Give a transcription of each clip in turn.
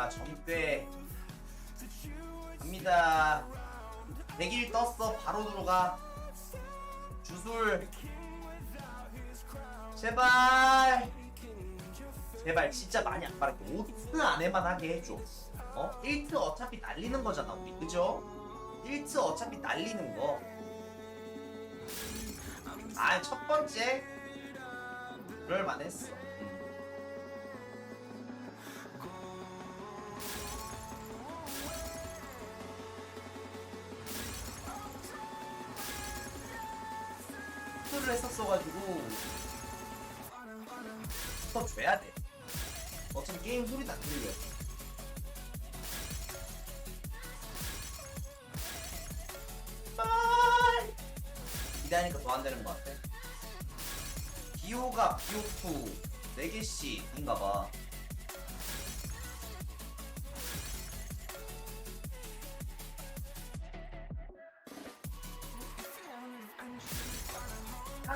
자, 점괘. 갑니다. 100일 떴어. 바로 들어가. 주술. 제발. 제발 진짜 많이 안 바랄게. 5트 안에만 하게 해줘. 어? 1트 어차피 날리는 거잖아, 우리. 그죠? 1트 어차피 날리는 거. 아, 첫 번째. 그럴만 했어. 를 했었어가지고 더 줘야 돼. 어차피 게임 소리도 안 들려. 빨 기다리니까 더 안 되는 것 같아. 비오가 비오프 4개씩인가 봐.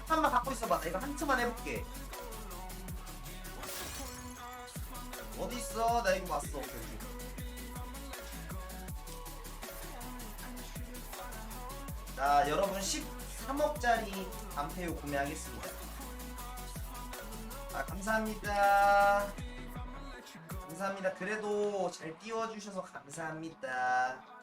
잠깐만 갖고 있어봐. 나 이거 한 틈만 해볼게. 어디 있어? 나 이거 봤어. 오케이. 자, 여러분 13억짜리 암페오 구매하겠습니다. 아, 감사합니다. 감사합니다. 그래도 잘 띄워주셔서 감사합니다.